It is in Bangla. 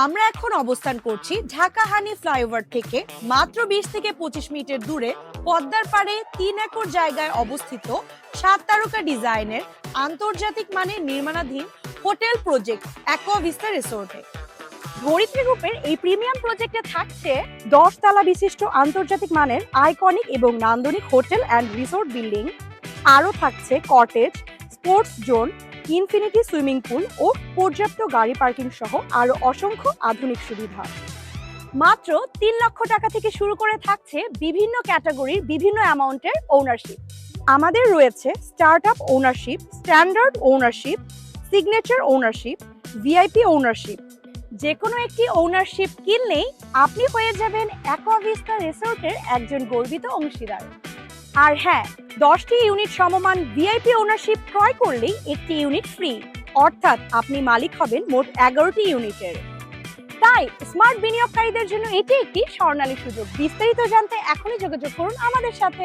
আমরা এখন অবস্থান করছি ঢাকা হানি ফ্লাইওভার থেকে মাত্র বিশ থেকে পঁচিশ মিনিটের দূরে পদ্মার পাড়ে তিন একর জায়গায় অবস্থিত সাত তারকা ডিজাইনের আন্তর্জাতিক মানের নির্মাণাধীন হোটেল প্রজেক্ট অ্যাকোয়াভিস্তা রিসোর্টে। ধরিত্রী গ্রুপের এই প্রিমিয়াম প্রজেক্টে থাকছে দশ তালা বিশিষ্ট আন্তর্জাতিক মানের আইকনিক এবং নান্দনিক হোটেল অ্যান্ড রিসোর্ট বিল্ডিং। আরও থাকছে cottage, sports zone infinity swimming pool ও পর্যাপ্ত গাড়ি পার্কিং সহ আরও অসংখ্য আধুনিক সুবিধা। মাত্র তিন লক্ষ টাকা থেকে শুরু করে থাকছে বিভিন্ন ক্যাটাগরির বিভিন্ন অ্যামাউন্টের ওনারশিপ আমাদের রয়েছে startup ownership standard ownership signature ownership VIP ownership যে কোনো একটি ওনারশিপ কিনলেই আপনি হয়ে যাবেন অ্যাকোয়াভিস্তা রিসোর্টের একজন গর্বিত অংশীদার। আর হ্যাঁ দশটি ইউনিট সমমান ভিআইপি ওনারশিপ ক্রয় করলেই একটি ইউনিট ফ্রি অর্থাৎ আপনি মালিক হবেন মোট এগারোটি ইউনিটের। তাই স্মার্ট বিনিয়োগকারীদের জন্য এটি একটি স্বর্ণালী সুযোগ। বিস্তারিত জানতে এখনই যোগাযোগ করুন আমাদের সাথে।